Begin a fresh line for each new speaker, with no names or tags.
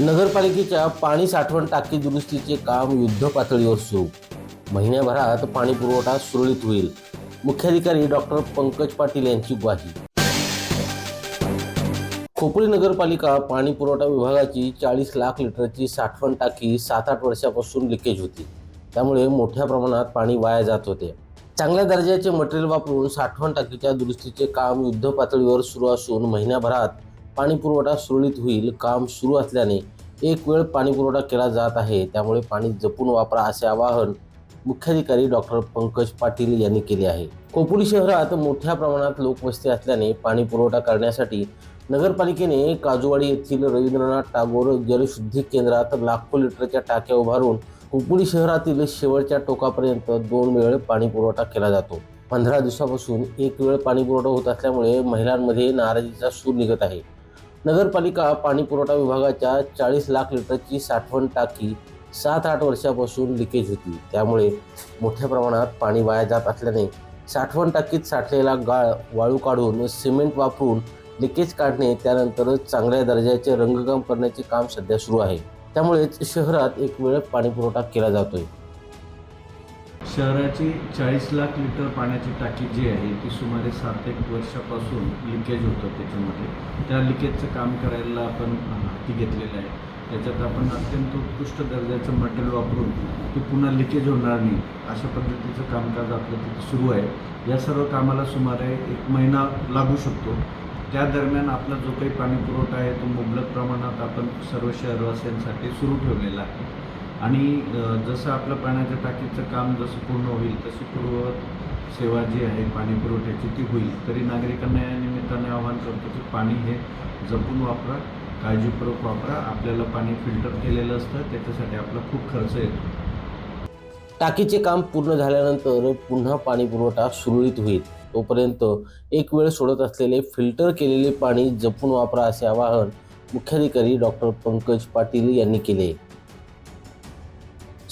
नगरपालिकेच्या पाणी साठवण टाकी दुरुस्तीचे काम युद्ध पातळीवर सुरू. महिन्याभरात पाणी पुरवठा सुरळीत होईल. मुख्याधिकारी डॉक्टर पंकज पाटील यांची ग्वाही. खोपोली नगरपालिका पाणी पुरवठा विभागाची चाळीस लाख लिटरची साठवण टाकी सात आठ वर्षापासून लिकेज होती. त्यामुळे मोठ्या प्रमाणात पाणी वाया जात होते. चांगल्या दर्जाचे मटेरियल वापरून साठवण टाकीच्या दुरुस्तीचे काम युद्ध पातळीवर सुरू असून महिन्याभरात पाणीपुरवठा सुरळीत होईल काम सुरू असल्याने एक वेळ पाणीपुरवठा केला जात आहे त्यामुळे पाणी जपून वापरा असे आवाहन मुख्याधिकारी डॉक्टर पंकज पाटील यांनी केले आहे. खोपोली शहरात मोठ्या प्रमाणात लोकवस्ती असल्याने पाणी पुरवठा करण्यासाठी नगरपालिकेने काजूवाडी येथील रवींद्रनाथ टागोर जलशुद्धी केंद्रात लाखो लिटरच्या टाक्या उभारून खोपोली शहरातील शेवटच्या टोकापर्यंत दोन वेळ पाणी पुरवठा केला जातो. पंधरा दिवसापासून एक वेळ पाणी पुरवठा होत असल्यामुळे महिलांमध्ये नाराजीचा सूर निघत आहे. नगरपालिका पाणी पुरवठा विभागाच्या चाळीस लाख लिटरची साठवण टाकी सात आठ वर्षापासून लिकेज होती. त्यामुळे मोठ्या प्रमाणात पाणी वाया जात असल्याने साठवण टाकीत साठलेला गाळ वाळू काढून सिमेंट वापरून लिकेज काढणे त्यानंतर चांगल्या दर्जाचे रंगकाम करण्याचे काम सध्या सुरू आहे. त्यामुळेच शहरात एक वेळ पाणी पुरवठा केला जातोय.
शहराची चाळीस लाख लिटर पाण्याची टाकी जी आहे ती सुमारे सात एक वर्षापासून लिकेज होतं त्याच्यामध्ये. त्या लिकेजचं काम करायला आपण हाती घेतलेलं आहे. त्याच्यात आपण अत्यंत उत्कृष्ट दर्जाचं मटेरियल वापरून ते पुन्हा लिकेज होणार नाही अशा पद्धतीचं कामकाज आपलं तिथे सुरू आहे. या सर्व कामाला सुमारे एक महिना लागू शकतो. त्या दरम्यान आपला जो काही पाणी पुरवठा आहे तो मुबलक प्रमाणात आपण सर्व शहरवासियांसाठी सुरू ठेवलेला आहे. आणि जसं आपलं पाण्याच्या टाकीचं काम जसं पूर्ण होईल तशी पूर्व सेवा जी आहे पाणी पुरवठ्याची ती होईल. तरी नागरिकांना या निमित्ताने आवाहन करतो की पाणी हे जपून वापरा काळजीपूर्वक वापरा. आपल्याला पाणी फिल्टर केलेलं असतं त्याच्यासाठी आपला खूप खर्च येतो.
टाकीचे काम पूर्ण झाल्यानंतर पुन्हा पाणी पुरवठा सुरळीत होईल. तोपर्यंत एक वेळ सोडत असलेले फिल्टर केलेले पाणी जपून वापरा असे आवाहन मुख्याधिकारी डॉक्टर पंकज पाटील यांनी केले.